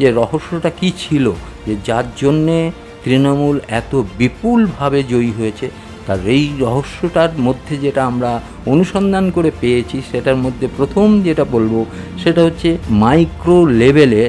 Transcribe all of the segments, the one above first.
যে রহস্যটা কি ছিল, যে যার জন্যে তৃণমূল এত বিপুলভাবে জয়ী হয়েছে, তার এই রহস্যটার মধ্যে যেটা আমরা অনুসন্ধান করে পেয়েছি, সেটার মধ্যে প্রথম যেটা বলব, সেটা হচ্ছে মাইক্রো লেভেলে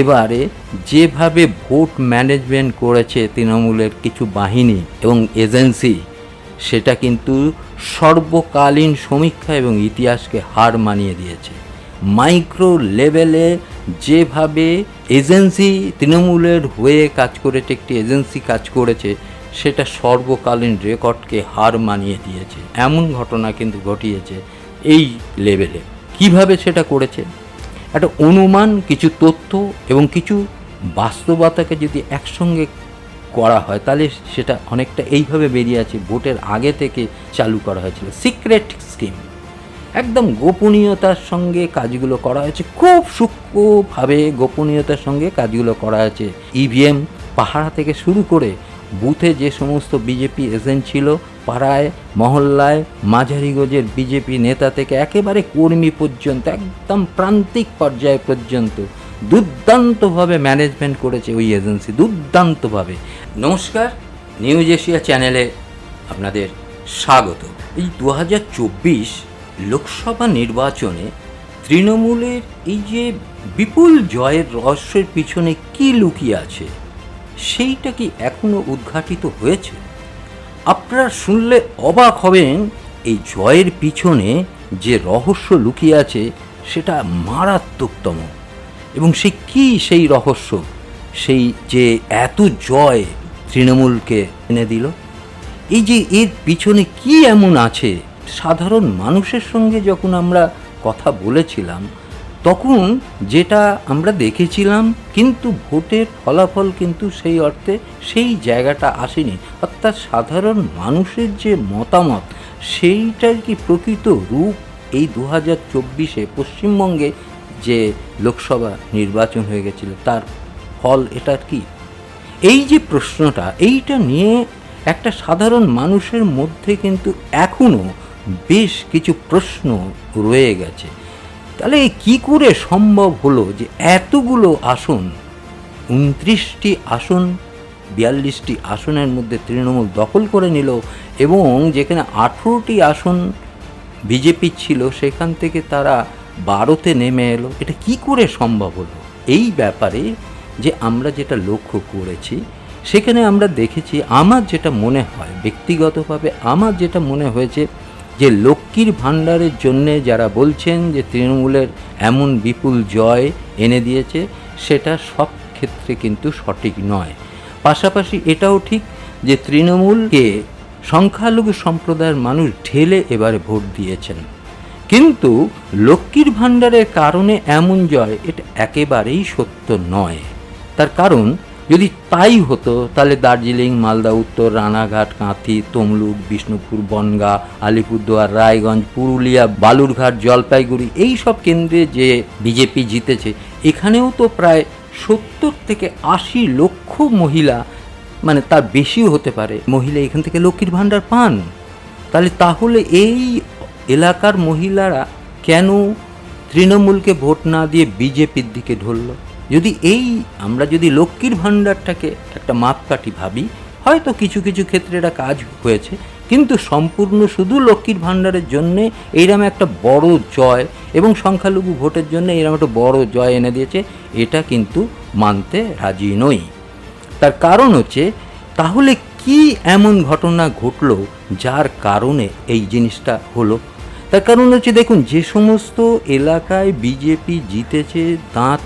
এবারে যেভাবে ভোট ম্যানেজমেন্ট করেছে তৃণমূলের কিছু বাহিনী এবং এজেন্সি, সেটা কিন্তু সর্বকালীন সমীক্ষা এবং ইতিহাসকে হার মানিয়ে দিয়েছে। মাইক্রো লেভেলে যেভাবে এজেন্সি তৃণমূলের হয়ে কাজ করেছে, একটি এজেন্সি কাজ করেছে, সেটা সর্বকালীন রেকর্ডকে হার মানিয়ে দিয়েছে। এমন ঘটনা কিন্তু ঘটিয়েছে এই লেভেলে। কীভাবে সেটা করেছে? একটা অনুমান, কিছু তথ্য এবং কিছু বাস্তবতাকে যদি একসঙ্গে করা হয়, তাহলে সেটা অনেকটা এইভাবে বেরিয়ে আছে, ভোটের আগে থেকে চালু করা হয়েছিল। Secret scheme. একদম গোপনীয়তার সঙ্গে কাজগুলো করা হয়েছে। খুব সূক্ষ্মভাবে গোপনীয়তার সঙ্গে কাজগুলো করা হয়েছে। ইভিএম পাহারা থেকে শুরু করে বুথে যে সমস্ত বিজেপি এজেন্ট ছিল, পাড়ায়, মহল্লায় মাঝারিগঞ্জের বিজেপি নেতা থেকে একেবারে কর্মী পর্যন্ত, একদম প্রান্তিক পর্যায় পর্যন্ত দুর্দান্তভাবে ম্যানেজমেন্ট করেছে ওই এজেন্সি দুর্দান্তভাবে। নমস্কার নিউজ এশিয়া চ্যানেলে আপনাদের স্বাগত। এই দু হাজার চব্বিশ লোকসভা নির্বাচনে তৃণমূলের এই যে বিপুল জয়ের রহস্যের পিছনে কি লুকিয়ে আছে, সেইটা কি এখনও উদ্ঘাটিত হয়েছে? আপনারা শুনলে অবাক হবেন, এই জয়ের পিছনে যে রহস্য লুকিয়ে আছে সেটা মারাত্মকতম এবং সে কি সেই রহস্য? সেই যে এত জয় তৃণমূলকে এনে দিল? এই যে এর পিছনে কি এমন আছে সাধারণ মানুষের সঙ্গে যখন আমরা কথা বলেছিলাম, তখন যেটা আমরা দেখেছিলাম, কিন্তু ভোটের ফলাফল কিন্তু সেই অর্থে সেই জায়গাটা আসেনি। অর্থাৎ সাধারণ মানুষের যে মতামত সেইটার কি প্রকৃত রূপ এই দু হাজার চব্বিশে পশ্চিমবঙ্গে যে লোকসভা নির্বাচন হয়ে গেছিল, তার ফল এটার কি? এই যে প্রশ্নটা, এইটা নিয়ে একটা সাধারণ মানুষের মধ্যে কিন্তু এখনও বেশ কিছু প্রশ্ন রয়ে গেছে। তাহলে কি করে সম্ভব হলো যে এতগুলো আসন, উনত্রিশটি আসন, বিয়াল্লিশটি আসনের মধ্যে তৃণমূল দখল করে নিল এবং যেখানে আঠেরোটি আসন বিজেপি ছিল, সেখান থেকে তারা বারোতে নেমে এলো। এটা কি করে সম্ভব হলো? এই ব্যাপারে যে আমরা যেটা লক্ষ্য করেছি, সেখানে আমরা দেখেছি আমার যেটা মনে হয়, ব্যক্তিগতভাবে আমার যেটা মনে হয়েছে যে লক্ষ্মীর ভাণ্ডারের জন্যে যারা বলছেন যে তৃণমূলের এমন বিপুল জয় এনে দিয়েছে, সেটা সব ক্ষেত্রে কিন্তু সঠিক নয়। পাশাপাশি এটাও ঠিক যে তৃণমূলকে সংখ্যালঘু সম্প্রদায়ের মানুষ ঢেলে এবারে ভোট দিয়েছেন। কিন্তু লক্ষ্মীর ভাণ্ডারের কারণে এমন জয় এটা একেবারেই সত্য নয়। তার কারণ যদি তাই হতো, তাহলে দার্জিলিং, মালদা, উত্তর, রানাঘাট, কাঁথি, তমলুক, বিষ্ণুপুর, বনগাঁ, আলিপুরদুয়ার, রায়গঞ্জ, পুরুলিয়া, বালুরঘাট, জলপাইগুড়ি, এই সব কেন্দ্রে যে বিজেপি জিতেছে, এখানেও তো প্রায় সত্তর থেকে আশি লক্ষ মহিলা মানে তার বেশিও হতে পারে, মহিলা এখান থেকে লক্ষ্মীর ভাণ্ডার পান। তাহলে তাহলে এই এলাকার মহিলারা কেন তৃণমূলকে ভোট না দিয়ে বিজেপির দিকে ঢলল যদি এই আমরা যদি লক্ষ্মীর ভাণ্ডারটাকে একটা মাপকাঠি ভাবি, হয়তো কিছু কিছু ক্ষেত্রে এটা কাজ হয়েছে, কিন্তু সম্পূর্ণ শুধু লক্ষ্মীর ভাণ্ডারের জন্যে এইরকম একটা বড় জয় এবং সংখ্যালঘু ভোটের জন্য এইরকম একটা বড় জয় এনে দিয়েছে, এটা কিন্তু মানতে রাজি নই। তার কারণ হচ্ছে, তাহলে কি এমন ঘটনা ঘটলো যার কারণে এই জিনিসটা হলো? তার কারণ হচ্ছে, দেখুন, যে সমস্ত এলাকায় বিজেপি জিতেছে, দাঁত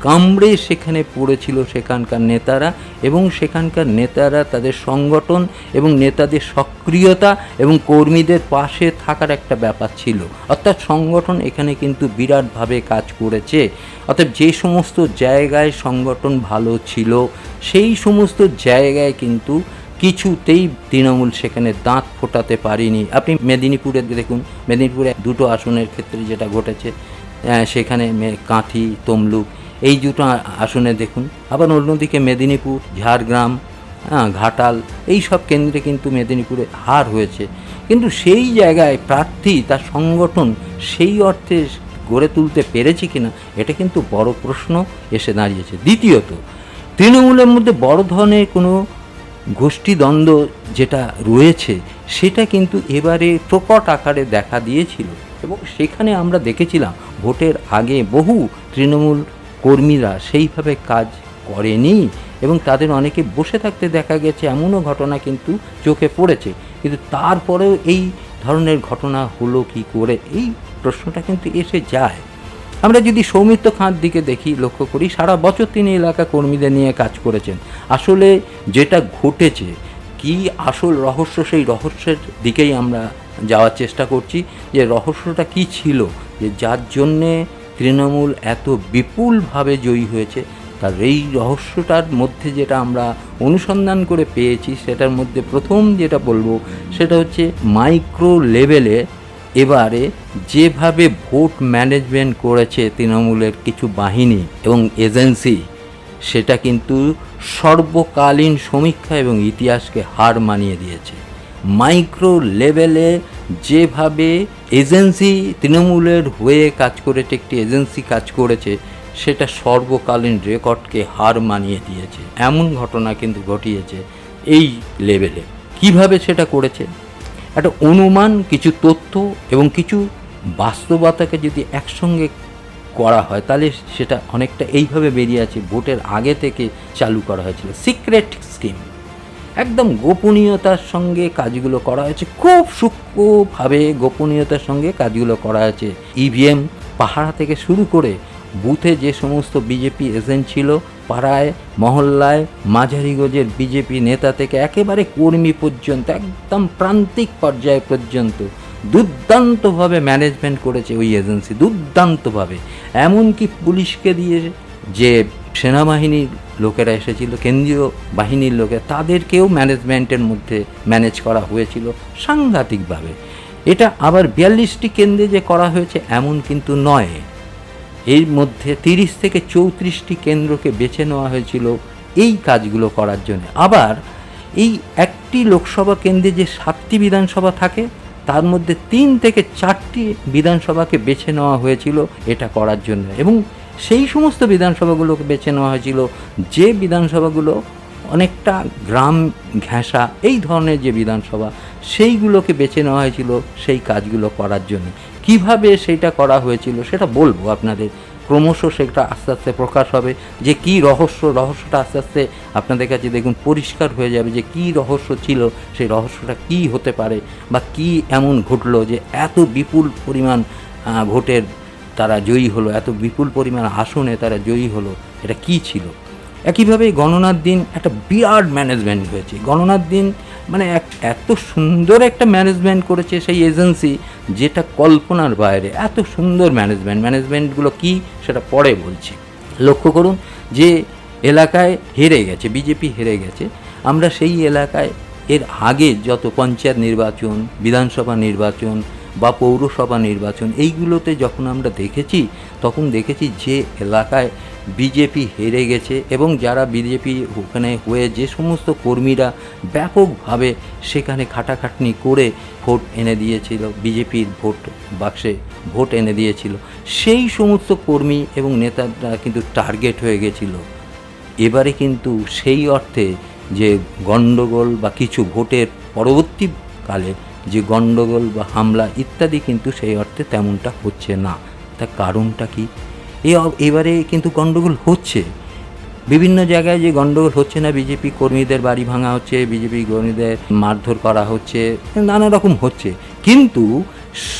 কামড়ে সেখানে পড়েছিল সেখানকার নেতারা এবং সেখানকার নেতারা তাদের সংগঠন এবং নেতাদের সক্রিয়তা এবং কর্মীদের পাশে থাকার একটা ব্যাপার ছিল। অর্থাৎ সংগঠন এখানে কিন্তু বিরাটভাবে কাজ করেছে। অর্থাৎ যে সমস্ত জায়গায় সংগঠন ভালো ছিল, সেই সমস্ত জায়গায় কিন্তু কিছুতেই তৃণমূল সেখানে দাঁত ফোটাতে পারেনি। আপনি মেদিনীপুরে দেখুন, মেদিনীপুরে দুটো আসনের ক্ষেত্রে যেটা ঘটেছে সেখানে কাঁথি, তমলুক এই দুটো আসনে দেখুন। আবার অন্যদিকে মেদিনীপুর, ঝাড়গ্রাম হ্যাঁ ঘাটাল, এই সব কেন্দ্রে কিন্তু মেদিনীপুরে হার হয়েছে। কিন্তু সেই জায়গায় প্রার্থী, তার সংগঠন, সেই অর্থে গড়ে তুলতে পেরেছে কিনা, এটা কিন্তু বড় প্রশ্ন এসে দাঁড়িয়েছে। দ্বিতীয়ত, তৃণমূলের মধ্যে বড় ধরনের কোনো গোষ্ঠীদ্বন্দ্ব যেটা রয়েছে, সেটা কিন্তু এবারে প্রকট আকারে দেখা দিয়েছিল। এবং সেখানে আমরা দেখেছিলাম, ভোটের আগে বহু তৃণমূল কর্মীরা সেইভাবে কাজ করেনি এবং তাদের অনেকে বসে থাকতে দেখা গেছে, এমনও ঘটনা কিন্তু চোখে পড়েছে। কিন্তু তারপরেও এই ধরনের ঘটনা হলো কি করে? এই প্রশ্নটা কিন্তু এসে যায়। আমরা যদি সৌমিত্র খাঁর দিকে দেখি, লক্ষ্য করি, সারা বছর তিনি এলাকা কর্মীদের নিয়ে কাজ করেছেন। আসলে যেটা ঘটেছে, কি আসল রহস্য, সেই রহস্যের দিকেই আমরা যাওয়ার চেষ্টা করছি যে রহস্যটা কি ছিল? যে যার জন্যে তৃণমূল এত বিপুলভাবে জয়ী হয়েছে, তার এই রহস্যটার মধ্যে যেটা আমরা অনুসন্ধান করে পেয়েছি, সেটার মধ্যে প্রথম যেটা বলব, সেটা হচ্ছে মাইক্রো লেভেলে এবারে যেভাবে ভোট ম্যানেজমেন্ট করেছে তৃণমূলের কিছু বাহিনী এবং এজেন্সি, সেটা কিন্তু সর্বকালীন সমীক্ষা এবং ইতিহাসকে হার মানিয়ে দিয়েছে। মাইক্রো লেভেলে যেভাবে এজেন্সি তৃণমূলের হয়ে কাজ করেছে, একটি এজেন্সি কাজ করেছে, সেটা সর্বকালীন রেকর্ডকে হার মানিয়ে দিয়েছে। এমন ঘটনা কিন্তু ঘটিয়েছে এই লেভেলে কীভাবে সেটা করেছে? একটা অনুমান, কিছু তথ্য এবং কিছু বাস্তবতাকে যদি একসঙ্গে করা হয়, তাহলে সেটা অনেকটা এইভাবে বেরিয়ে আছে, ভোটের আগে থেকে চালু করা হয়েছিল। সিক্রেট স্কিম একদম গোপনীয়তার সঙ্গে কাজগুলো করা হয়েছে। খুব সূক্ষ্মভাবে গোপনীয়তার সঙ্গে কাজগুলো করা হয়েছে। ইভিএম পাহারা থেকে শুরু করে বুথে যে সমস্ত বিজেপি এজেন্ট ছিল, পাড়ায়, মহল্লায় মাঝারিগঞ্জের বিজেপি নেতা থেকে একেবারে কর্মী পর্যন্ত, একদম প্রান্তিক পর্যায় পর্যন্ত দুর্দান্তভাবে ম্যানেজমেন্ট করেছে ওই এজেন্সি দুর্দান্তভাবে। এমনকি পুলিশকে দিয়ে যে সেনাবাহিনীর লোকেরা এসেছিল, কেন্দ্রীয় বাহিনীর লোকে তাদেরকেও ম্যানেজমেন্টের মধ্যে ম্যানেজ করা হয়েছিল সাংঘাতিকভাবে। এটা আবার বিয়াল্লিশটি কেন্দ্রে যে করা হয়েছে এমন কিন্তু নয়। এর মধ্যে তিরিশ থেকে চৌত্রিশটি কেন্দ্রকে বেছে নেওয়া হয়েছিল এই কাজগুলো করার জন্য। আবার এই একটি লোকসভা কেন্দ্রে যে সাতটি বিধানসভা থাকে, তার মধ্যে তিন থেকে চারটি বিধানসভাকে বেছে নেওয়া হয়েছিল এটা করার জন্য। এবং সেই সমস্ত বিধানসভাগুলোকে বেছে নেওয়া হয়েছিল। যে বিধানসভাগুলো অনেকটা গ্রাম ঘেঁষা, এই ধরনের যে বিধানসভা, সেইগুলোকে বেছে নেওয়া হয়েছিল সেই কাজগুলো করার জন্য। কীভাবে সেটা করা হয়েছিল সেটা বলব আপনাদের। ক্রমশ সেটা আস্তে আস্তে প্রকাশ হবে যে কি রহস্য, রহস্যটা আস্তে আস্তে আপনাদের কাছে দেখুন পরিষ্কার হয়ে যাবে যে কি রহস্য ছিল, সেই রহস্যটা কি হতে পারে বা কি এমন ঘটলো যে এত বিপুল পরিমাণ ভোটের তারা জয়ী হলো, এত বিপুল পরিমাণ আসনে তারা জয়ী হলো, এটা কি ছিল? একইভাবে গণনার দিন একটা বিরাট ম্যানেজমেন্ট হয়েছে। গণনার দিন মানে এক, এত সুন্দর একটা ম্যানেজমেন্ট করেছে সেই এজেন্সি যেটা কল্পনার বাইরে, এত সুন্দর ম্যানেজমেন্ট ম্যানেজমেন্টগুলো কি সেটা পরে বলছি। লক্ষ্য করুন যে এলাকায় হেরে গেছে, বিজেপি হেরে গেছে। আমরা সেই এলাকায় এর আগে যত পঞ্চায়েত নির্বাচন, বিধানসভা নির্বাচন বা পৌরসভা নির্বাচন, এইগুলোতে যখন আমরা দেখেছি, তখন দেখেছি যে এলাকায় বিজেপি হেরে গেছে এবং যারা বিজেপি ওখানে হয়ে যে সমস্ত কর্মীরা ব্যাপকভাবে সেখানে খাটাখাটনি করে ভোট এনে দিয়েছিল, বিজেপির ভোট বাক্সে ভোট এনে দিয়েছিল, সেই সমস্ত কর্মী এবং নেতারা কিন্তু টার্গেট হয়ে গেছিল। এবারে কিন্তু সেই অর্থে যে গণ্ডগোল বা কিছু ভোটের পরবর্তীকালে যে গণ্ডগোল বা হামলা ইত্যাদি কিন্তু সেই অর্থে তেমনটা হচ্ছে না। তার কারণটা কি? এ এবারে কিন্তু গণ্ডগোল হচ্ছে। বিভিন্ন জায়গায় যে গণ্ডগোল হচ্ছে না, বিজেপি কর্মীদের বাড়ি ভাঙা হচ্ছে, বিজেপি কর্মীদের মারধর করা হচ্ছে, নানা রকম হচ্ছে। কিন্তু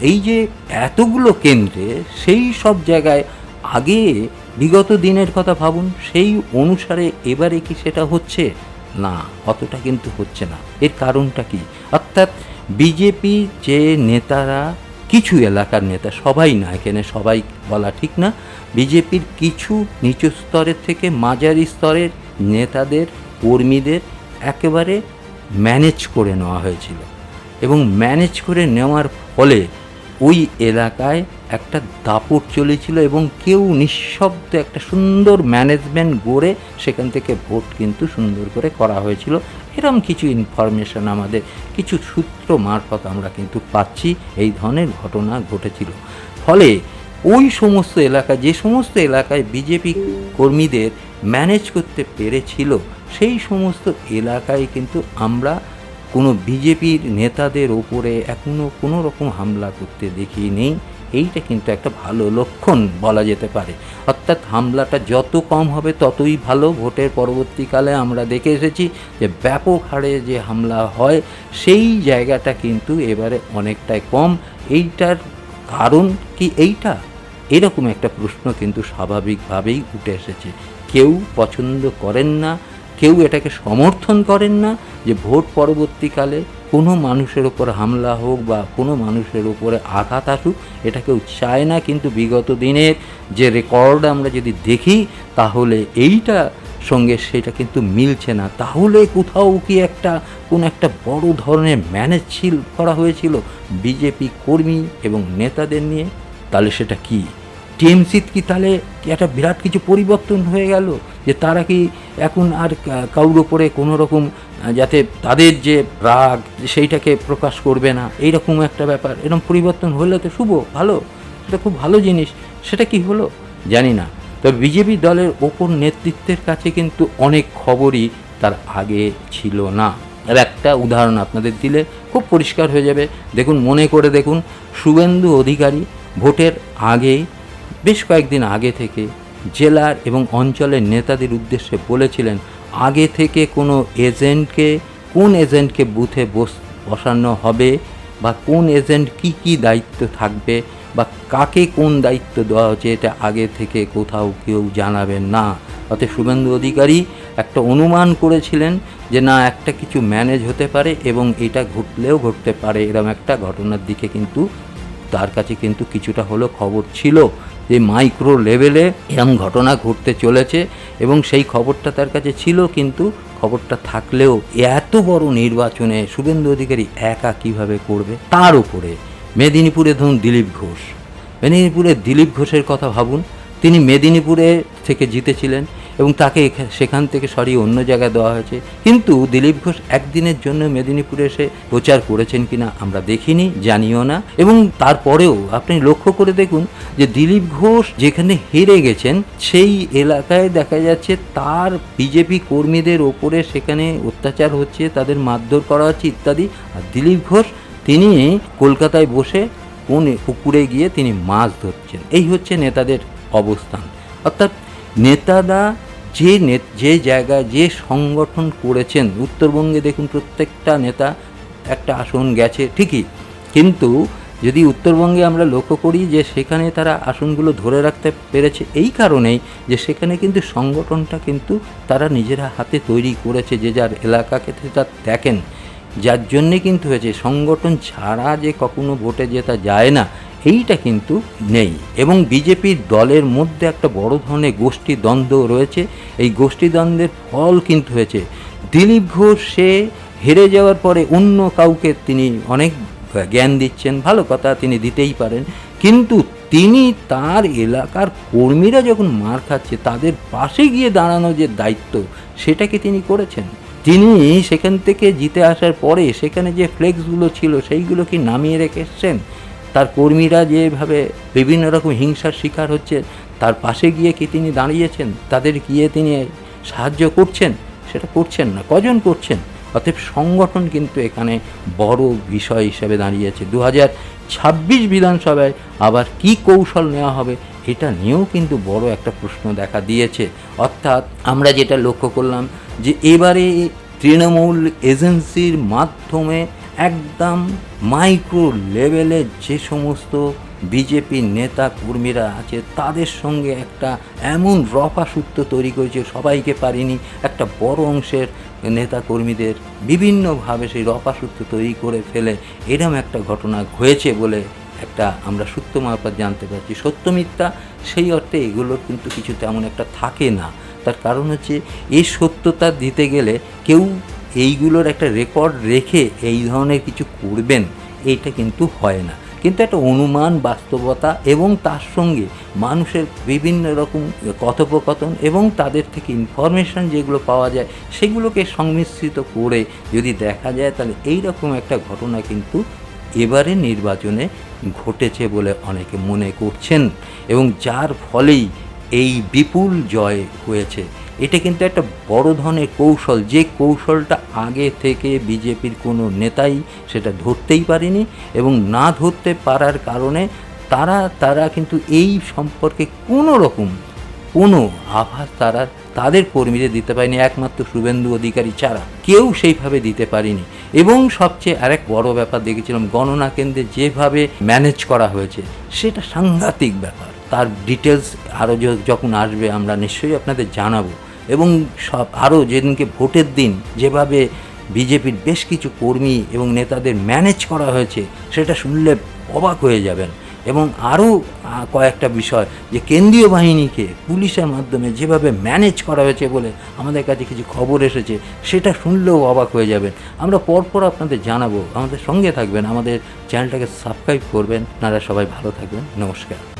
এই যে এতগুলো কেন্দ্রে, সেই সব জায়গায় আগে বিগত দিনের কথা ভাবুন, সেই অনুসারে এবারে কি সেটা হচ্ছে? না, অতটা কিন্তু হচ্ছে না। এর কারণটা কি? অর্থাৎ বিজেপি, যে নেতারা, কিছু এলাকার নেতা, সবাই না, এখানে সবাই বলা ঠিক না, বিজেপির কিছু নিচু স্তরের থেকে মাঝারি স্তরের নেতাদের, কর্মীদের একেবারে ম্যানেজ করে নেওয়া হয়েছিল। এবং ম্যানেজ করে নেওয়ার ফলে ওই এলাকায় একটা দাপট চলেছিল এবং কেউ নিঃশব্দে একটা সুন্দর ম্যানেজমেন্ট গড়ে সেখান থেকে ভোট কিন্তু সুন্দর করে করা হয়েছিল। এরম কিছু ইনফরমেশন আমাদের, কিছু সূত্র মারফত আমরা কিন্তু পাচ্ছি, এই ধরনের ঘটনা ঘটেছিল। ফলে ওই সমস্ত এলাকা, যে সমস্ত এলাকায় বিজেপি কর্মীদের ম্যানেজ করতে পেরেছিল, সেই সমস্ত এলাকায় কিন্তু আমরা কোনো বিজেপির নেতাদের ওপরে এখনও কোনো রকম হামলা করতে দেখি নেই এইটা কিন্তু একটা ভালো লক্ষণ বলা যেতে পারে। অর্থাৎ হামলাটা যত কম হবে ততই ভালো। ভোটের পরবর্তীকালে আমরা দেখে এসেছি যে ব্যাপক হারে যে হামলা হয়, সেই জায়গাটা কিন্তু এবারে অনেকটাই কম। এইটার কারণ কি এইটা? এরকম একটা প্রশ্ন কিন্তু স্বাভাবিকভাবেই উঠে এসেছে। কেউ পছন্দ করেন না, কেউ এটাকে সমর্থন করেন না যে ভোট পরবর্তীকালে কোনো মানুষের ওপর হামলা হোক বা কোনো মানুষের উপরে আঘাত আসুক, এটা কেউ চায় না। কিন্তু বিগত দিনের যে রেকর্ড আমরা যদি দেখি, তাহলে এইটা সঙ্গে সেটা কিন্তু মিলছে না। তাহলে কোথাও কি একটা, কোন একটা বড় ধরনের ম্যানেজ করা হয়েছিল? বিজেপি কর্মী এবং নেতাদের নিয়ে? তাহলে সেটা কি? টিএমসি কি তাহলে একটা বিরাট কিছু পরিবর্তন হয়ে গেল? যে তারা কি এখন আর কা- কারোর ওপরে কোনো রকম যাতে তাদের যে রাগ সেইটাকে প্রকাশ করবে না, এইরকম একটা ব্যাপার, এরকম পরিবর্তন হলে তো শুভ, ভালো সেটা খুব ভালো জিনিস, সেটা কি হলো? জানি না। তবে বিজেপি দলের ওপর নেতৃত্বের কাছে কিন্তু অনেক খবরই তার আগে ছিল না। আর একটা উদাহরণ আপনাদের দিলে খুব পরিষ্কার হয়ে যাবে। দেখুন, মনে করে দেখুন, শুভেন্দু অধিকারী ভোটের আগেই বেশ কয়েকদিন আগে থেকে জেলার এবং অঞ্চলের নেতাদের উদ্দেশ্যে বলেছিলেন, আগে থেকে কোনো এজেন্টকে, কোন এজেন্টকে বুথে বস, বসানো হবে বা কোন এজেন্ট কি কি দায়িত্ব থাকবে বা কাকে কোন দায়িত্ব দেওয়া হচ্ছে এটা আগে থেকে কোথাও কেউ জানাবেন না। অতএব শুভেন্দু অধিকারী একটা অনুমান করেছিলেন যে না, একটা কিছু ম্যানেজ হতে পারে এবং এটা ঘটলেও ঘটতে পারে এরকম একটা ঘটনার দিকে কিন্তু তার কাছে কিন্তু কিছুটা হলো খবর ছিল। যে মাইক্রো লেভেলে এরম ঘটনা ঘটতে চলেছে এবং সেই খবরটা তার কাছে ছিল, কিন্তু খবরটা থাকলেও এত বড় নির্বাচনে শুভেন্দু অধিকারী একা কীভাবে করবে? তার উপরে মেদিনীপুরে ধরুন দিলীপ ঘোষ। মেদিনীপুরে দিলীপ ঘোষের কথা ভাবুন। তিনি মেদিনীপুরে থেকে জিতেছিলেন। এবং তাকে সেখান থেকে সরিয়ে অন্য জায়গায় দেওয়া হয়েছে। কিন্তু দিলীপ ঘোষ একদিনের জন্য মেদিনীপুরে এসে প্রচার করেছেন কিনা আমরা দেখিনি, জানিও না। এবং তারপরেও আপনি লক্ষ্য করে দেখুন যে দিলীপ ঘোষ যেখানে হেরে গেছেন, সেই এলাকায় দেখা যাচ্ছে তার বিজেপি কর্মীদের ওপরে সেখানে অত্যাচার হচ্ছে, তাদের মারধর করা হচ্ছে ইত্যাদি। আর দিলীপ ঘোষ, তিনি কলকাতায় বসে কোন পুকুরে গিয়ে তিনি মাছ ধরছেন। এই হচ্ছে নেতাদের অবস্থান। অর্থাৎ নেতারা যে নে- যে জায়গায় যে সংগঠন করেছেন, উত্তরবঙ্গে দেখুন প্রত্যেকটা নেতা একটা আসন গেছে, ঠিকই। কিন্তু যদি উত্তরবঙ্গে আমরা লক্ষ্য করি যে সেখানে তারা আসনগুলো ধরে রাখতে পেরেছে এই কারণেই যে সেখানে কিন্তু সংগঠনটা কিন্তু তারা নিজেরা হাতে তৈরি করেছে, যে যার এলাকাকে তারা দেখেন। যার জন্যে কিন্তু হয়েছে, সংগঠন ছাড়া যে কখনো ভোটে জেতা যায় না। এইটা কিন্তু নেই। এবং বিজেপির দলের মধ্যে একটা বড় ধরনের গোষ্ঠী দ্বন্দ্ব রয়েছে। এই গোষ্ঠী দ্বন্দ্বের ফল কিন্তু হয়েছে। দিলীপ ঘোষ, সে হেরে যাওয়ার পরে অন্য কাউকে তিনি অনেক জ্ঞান দিচ্ছেন, ভালো কথা তিনি দিতেই পারেন। কিন্তু তিনি তার এলাকার কর্মীরা যখন মার খাচ্ছে, তাদের পাশে গিয়ে দাঁড়ানো যে দায়িত্ব সেটাকে তিনি করেছেন? তিনি সেখান থেকে জিতে আসার পরে সেখানে যে ফ্লেক্সগুলো ছিল, সেইগুলো কি নামিয়ে রেখে এসছেন? তার কর্মীরা যেভাবে বিভিন্ন রকম হিংসার শিকার হচ্ছে, তার পাশে গিয়ে কি তিনি দাঁড়িয়েছেন? তাদের গিয়ে তিনি সাহায্য করছেন? সেটা করছেন না। কজন করছেন? অতএব সংগঠন কিন্তু এখানে বড় বিষয় হিসেবে দাঁড়িয়েছে। দু হাজার ছাব্বিশ বিধানসভায় আবার কি কৌশল নেওয়া হবে, এটা নিয়েও কিন্তু বড় একটা প্রশ্ন দেখা দিয়েছে। অর্থাৎ আমরা যেটা লক্ষ্য করলাম যে এবারে তৃণমূল এজেন্সির মাধ্যমে একদম মাইক্রো লেভেলে যে সমস্ত বিজেপির নেতা কর্মীরা আছে, তাদের সঙ্গে একটা এমন রফা সূত্র তৈরি করেছে, সবাইকে পারিনি। একটা বড় অংশের নেতা কর্মীদের বিভিন্নভাবে সেই রফা সূত্র তৈরি করে ফেলে। এরম একটা ঘটনা হয়েছে বলে একটা আমরা সূত্র মারফত জানতে পারছি। সত্য মিথ্যা, সেই অর্থে এগুলোর কিন্তু কিছু তেমন একটা থাকে না। তার কারণ হচ্ছে, এই সত্যতা দিতে গেলে কেউ এইগুলোর একটা রেকর্ড রেখে এই ধরনের কিছু করবেন এইটা কিন্তু হয় না। কিন্তু একটা অনুমান, বাস্তবতা এবং তার সঙ্গে মানুষের বিভিন্ন রকম কথোপকথন এবং তাদের থেকে ইনফরমেশন যেগুলো পাওয়া যায়, সেগুলোকে সংমিশ্রিত করে যদি দেখা যায়, তাহলে এই রকম একটা ঘটনা কিন্তু এবারে নির্বাচনে ঘটেছে বলে অনেকে মনে করছেন। এবং যার ফলেই এই বিপুল জয় হয়েছে। এটা কিন্তু একটা বড় ধরনের কৌশল। যে কৌশলটা আগে থেকে বিজেপির কোনো নেতাই সেটা ধরতেই পারেনি এবং না ধরতে পারার কারণে তারা তারা কিন্তু এই সম্পর্কে কোনো রকম কোনো আভাস তারা, তাদের কর্মীদের দিতে পারেনি। একমাত্র শুভেন্দু অধিকারী ছাড়া কেউ সেইভাবে দিতে পারেনি। এবং সবচেয়ে আরেক বড় ব্যাপার দেখেছিলাম, গণনা কেন্দ্রে যেভাবে ম্যানেজ করা হয়েছে, সেটা সাংঘাতিক ব্যাপার। তার ডিটেলস আরও যখন আসবে আমরা নিশ্চয়ই আপনাদের জানাব। এবং সব আরও যেদিনকে ভোটের দিন যেভাবে বিজেপির বেশ কিছু কর্মী এবং নেতাদের ম্যানেজ করা হয়েছে, সেটা শুনলে অবাক হয়ে যাবেন। এবং আরও কয়েকটা বিষয় যে কেন্দ্রীয় বাহিনীকে পুলিশের মাধ্যমে যেভাবে ম্যানেজ করা হয়েছে বলে আমাদের কাছে কিছু খবর এসেছে, সেটা শুনলেও অবাক হয়ে যাবেন। আমরা পরপর আপনাদের জানাব। আমাদের সঙ্গে থাকবেন, আমাদের চ্যানেলটাকে সাবস্ক্রাইব করবেন। আপনারা সবাই ভালো থাকবেন। নমস্কার।